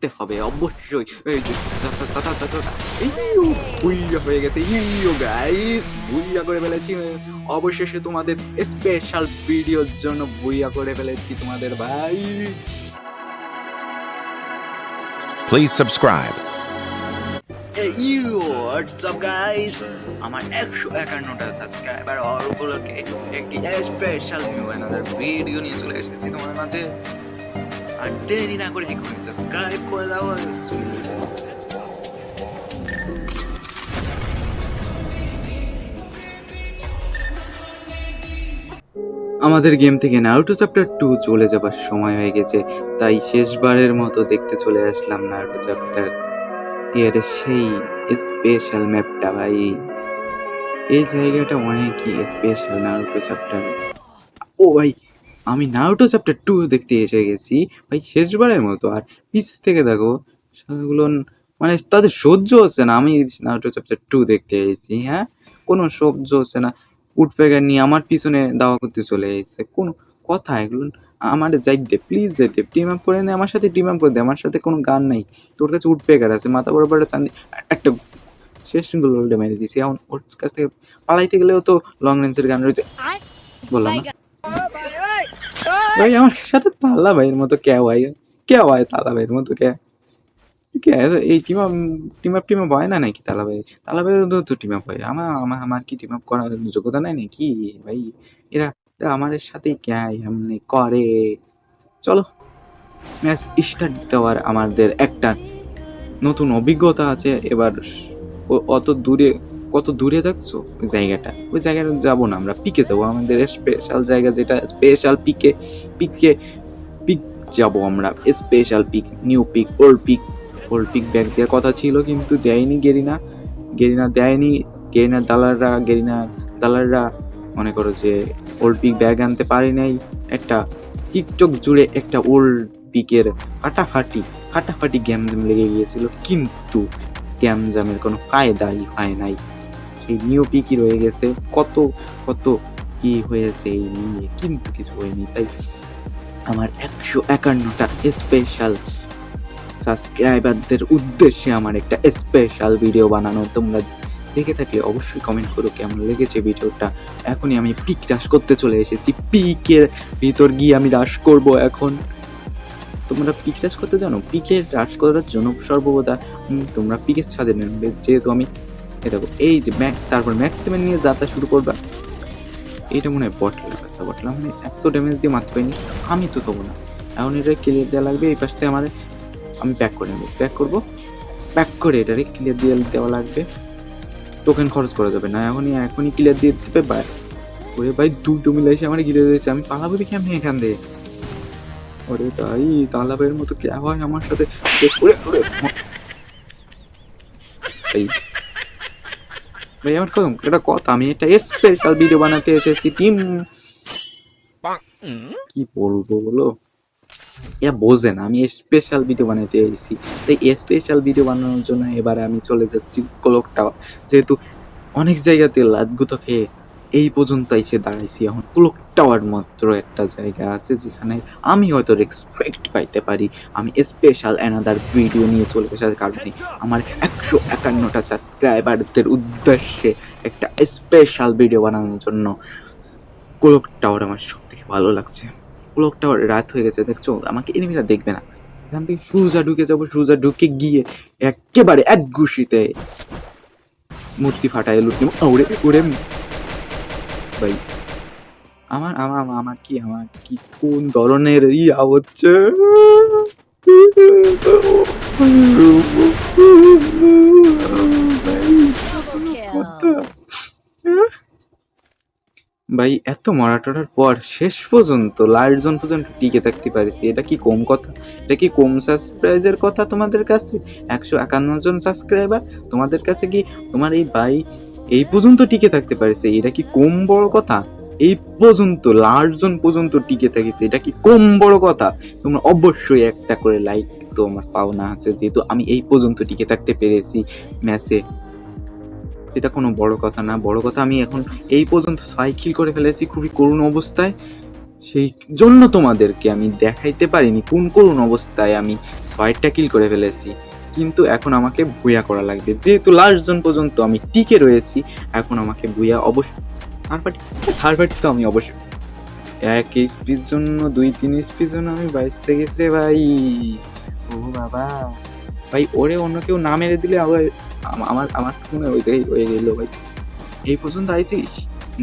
করতে হবে অবশ্যই। বুইয়া হয়ে গেছে। ইউ গাইস বুইয়া করে ফেলেছি। অবশেষে তোমাদের স্পেশাল ভিডিওর জন্য বুইয়া করে ফেলেছি তোমাদের ভাই। প্লিজ সাবস্ক্রাইব আমার একশো একান্নটা সাবস্ক্রাইবার আর উপলক্ষে একটি স্পেশাল ভিডিও নিয়ে চলে এসেছি তোমার মাঝে। আর দেরি না করে সাবস্ক্রাইব করে দাও। আমাদের গেম থেকে নারুটো চ্যাপ্টার টু চলে যাবার সময় হয়ে গেছে, তাই শেষবারের মতো দেখতে চলে আসলাম নারুটো চ্যাপ্টার এর সেই স্পেশাল ম্যাপটা ভাই। এই জায়গাটা অনেকই স্পেশাল নারুটো চ্যাপ্টার ও, ভাই আমি নারুটো চ্যাপ্টার টু দেখতে এসে গেছি ভাই শেষবারের মতো। আর পিছ থেকে দেখো সেগুলো মানে তাদের সহ্য হচ্ছে না। আমি নারুটো চ্যাপ্টার টু দেখতে এসেছি হ্যাঁ? কোনো সহ্য হচ্ছে না। উঠপ্যাকার নিয়ে আমার পিছনে দাওয়া করতে চলে এসেছে। কোনো কথা এগুলো আমার যাই দে প্লিজ যেতে টিম আপ করে নে আমার সাথে টিম আপ করে দে। আমার সাথে কোনো গান নাই। তোর কাছে উঠপ্যাকার আছে মাথা বড় বড় চান্দি একটা শেষ গোলটা মেরে দিছি এখন ওর কাছ থেকে পালাইতে গেলেও তো লং রেঞ্জের গান রয়েছে। বললাম ভাই, আমার সাথে তালা ভাইয়ের মতো কে ভাই? কে হয় তালা ভাইয়ের মতো কে? কে? এই team up team up team up হয় না নাকি তালা ভাই? তালা ভাইয়ের তো টিম আপ হয়। আমার আমার আমার কি টিম আপ করার যোগ্যতা নাই নাকি? ভাই, এরা আমাদের সাথে কে? এমনি করে। চলো ম্যাচ স্টার্ট দিতে দেওয়ার আমাদের একটা নতুন অভিজ্ঞতা আছে। এবার অত দূরে কত দূরে দেখছ? ওই জায়গাটা। ওই জায়গাটা যাব না, আমরা পিকে যাব। আমাদের স্পেশাল জায়গা যেটা স্পেশাল পিকে পিকে, পিক যাব আমরা। Special pick new pick old pick old pick bag দেওয়ার কথা ছিল কিন্তু দেয়নি গেরিনা। গেরিনা দেয়নি। গেরিনার দালাররা গেরিনা দালাররা মনে করো যে ওল্ড পিক ব্যাগ আনতে পারে নাই। একটা টিকটক জুড়ে একটা ওল্ড পিকের ফাটাফাটি ফাটাফাটি গেম জ্যাম লেগে গিয়েছিল। কিন্তু গেম জ্যামের কোনো ফায়দাই হয় নাই। সেই নিউ পিকই রয়ে গেছে? কত কত কি হয়েছে এই নিয়ে? কিন্তু কিছু হয়নি, তাই আমার একশো একান্নটা স্পেশাল সাবস্ক্রাইবারদের উদ্দেশ্যে আমার একটা স্পেশাল ভিডিও বানানো। তোমরা দেখে থাকলে অবশ্যই কমেন্ট করো কেমন লেগেছে ভিডিওটা এখনই আমি পিক রাশ করতে চলে এসেছি। পিকের ভিতর গিয়ে আমি রাশ করব এখন। তোমরা পিক রাশ করতে জানো? পিকের রাশ করার জন্য সর্বদা তোমরা পিকের ছাদে নেবে যেহেতু আমি দেখো, এই যে ম্যাক, তারপর ম্যাক্সিমাম নিয়ে যাত্রা শুরু করবা। এটা মনে হয় বটলা কাছে বটলা মানে এত ড্যামেজ দিয়ে মারতে পারিনি, আমি তো তবু না। এখন এটা ক্লিয়ার দেওয়া লাগবে, এই পাশ আমার আমি প্যাক করে নেব। প্যাক করব প্যাক করে এটারে ক্লিয়ার দিয়ে দেওয়া লাগবে। টোকেন খরচ করা যাবে না, এখনই এখনই ক্লিয়ার দিয়ে দিতে পারে ওরে ভাই, দুটো মিলে এসে আমার ঘিরে দিয়েছে। আমি পালাবো দেখি আমি এখান থেকে ওরে তাই তালাবের মতো কে হয় আমার সাথে? ওরে ওরে এই। আমার কম এটা কথা, আমি একটা স্পেশাল ভিডিও বানাতে এসেছি টিম কি বলব, বলো? এরা বোঝে না, আমি স্পেশাল ভিডিও বানাতে এসেছি। তাই স্পেশাল ভিডিও বানানোর জন্য এবারে আমি চলে যাচ্ছি কোলক যেহেতু অনেক জায়গাতে লাদগুতো খেয়ে এই পর্যন্ত এসে দাঁড়াইছি এখন। ক্লোক টাওয়ার মাত্র একটা জায়গা আছে যেখানে আমি হয়তো রেসপেক্ট পাইতে পারি। আমি স্পেশাল অ্যানাদার ভিডিও নিয়ে চলে আসার কারণে আমার একশো একান্নটা সাবস্ক্রাইবারদের উদ্দেশ্যে একটা স্পেশাল ভিডিও বানানোর জন্য ক্লোক টাওয়ার আমার সব থেকে ভালো লাগছে। ক্লোক টাওয়ার রাত হয়ে গেছে দেখছ? আমাকে এনিমিরা দেখবে না। এখান থেকে সুজা ঢুকে যাব সুজা ঢুকে গিয়ে একেবারে এক ঘুষিতে মূর্তি ফাটায় লুট নেব। ওরে ওরে ভাই আমার আমার, আমার- কি, আমার কি, কোন ধরনের ইয়া হচ্ছে ভাই, এত মরা টরার পর শেষ পর্যন্ত লাস্ট জন পর্যন্ত টিকে থাকতে পারিছি। এটা কি কম কথা? এটা কি কম সাবস্ক্রাইবের কথা তোমাদের কাছে? একশো একান্ন জন সাবস্ক্রাইবার তোমাদের কাছে কি? তোমার এই ভাই এই পর্যন্ত টিকে থাকতে পারিছে, এটা কি কম বড় কথা? এই পর্যন্ত লাস্ট জন পর্যন্ত টিকে থেকেছে, এটা কি কম বড় কথা? তোমরা অবশ্যই একটা করে লাইক তো আমার পাওনা আছে, যেহেতু আমি এই পর্যন্ত টিকে থাকতে পেরেছি ম্যাচে। এটা কোনো বড় কথা না, বড় কথা আমি এখন এই পর্যন্ত সাইকেল করে ফেলেছি খুবই করুণ অবস্থায়। সেই জন্য তোমাদেরকে আমি দেখাইতে পারিনি কোন করুণ অবস্থায় আমি ছয়টা কিল করে ফেলেছি। কিন্তু এখন আমাকে ভুয়া করা লাগবে। যেহেতু লাস্ট জন পর্যন্ত আমি টিকে রয়েছি, এখন আমাকে ভুয়া অবশ্যই থার্ড পার্টি তো আমি অবশ্যই এক এইচপির জন্য, দুই, তিন এইচপির জন্য আমি বাইশে গেছি রে ভাই। ও বাবা। ভাই, ওরে অন্য কেউ না মেরে দিলে আবার আমার আমার মনে ওই জায়গায় হয়ে গেল ভাই। এই পর্যন্ত আইছি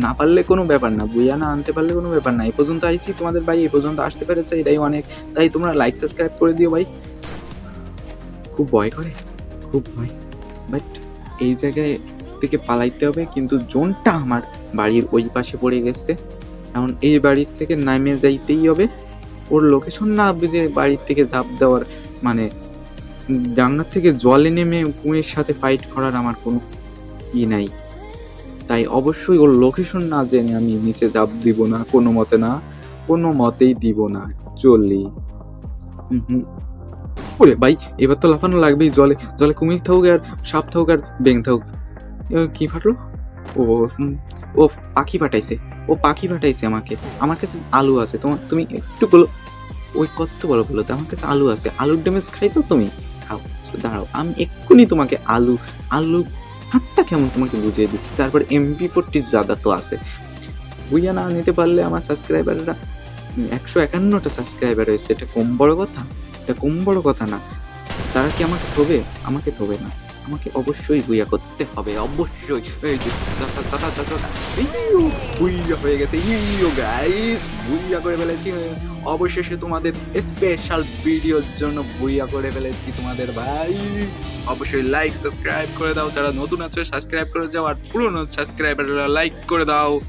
না পারলে কোনো ব্যাপার না। বুইয়া না আনতে পারলে কোনো ব্যাপার না। এই পর্যন্ত আইছি তোমাদের ভাই এই পর্যন্ত আসতে পেরেছে, এটাই অনেক। তাই তোমরা লাইক সাবস্ক্রাইব করে দিও ভাই। খুব ভয় করে, খুব ভয়। বাট এই জায়গায় থেকে পালাইতে হবে, কিন্তু জোনটা আমার বাড়ির ওই পাশে পড়ে গেছে। এখন এই বাড়ির থেকে নামে যাইতেই হবে। ওর লোকেশন না বুঝে বাড়ির থেকে ঝাঁপ দেওয়ার মানে ডাঙ্গার থেকে জলে নেমে কুঁয়ের সাথে ফাইট করার আমার কোনো ই নাই। তাই অবশ্যই ওর লোকেশন না জেনে আমি নিচে ঝাঁপ দিব না, কোনো মতে না, কোনো মতেই দিব না চলি ওরে ভাই, এবার তো লাফানো লাগবেই, জলে জলে কুমির থাকুক আর সাপ থাকুক আর বেং থাকুক। কি ফাটলো? ও ও পাখি পাঠাইছে ও পাখি পাঠাইছে আমাকে। আমার কাছে আলু আছে, তোমার, তুমি একটু বলো। ওই কত বলো বলো তো, আমার কাছে আলু আছে। আলুর ড্যামেজ খাইছো তুমি? খাও, দাঁড়াও, আমি এক্ষুনি তোমাকে আলু আলু হাতটা কেমন তোমাকে বুঝিয়ে দিচ্ছি। তারপর এমপি ফোরটি জাদা তো আছে। বুঝিয়ে না নিতে পারলে আমার সাবস্ক্রাইবাররা একশো একান্নটা সাবস্ক্রাইবার হয়েছে এটা কম বড় কথা। এটা কম বড় কথা না। তারা কি আমাকে থবে আমাকে থবে না। আমাকে অবশ্যই বুইয়া করতে হবে অবশ্যই। এই যে যা, যা, যা, যা, যা, যা। বুইয়া হয়ে গেছে ইউ গাইস বুইয়া করে ফেলেছি। অবশেষে তোমাদের স্পেশাল ভিডিওর জন্য বুইয়া করে ফেলেছি তোমাদের ভাই। অবশ্যই লাইক সাবস্ক্রাইব করে দাও যারা নতুন আছে সাবস্ক্রাইব করে যাও আর পুরনো সাবস্ক্রাইবাররা লাইক করে দাও।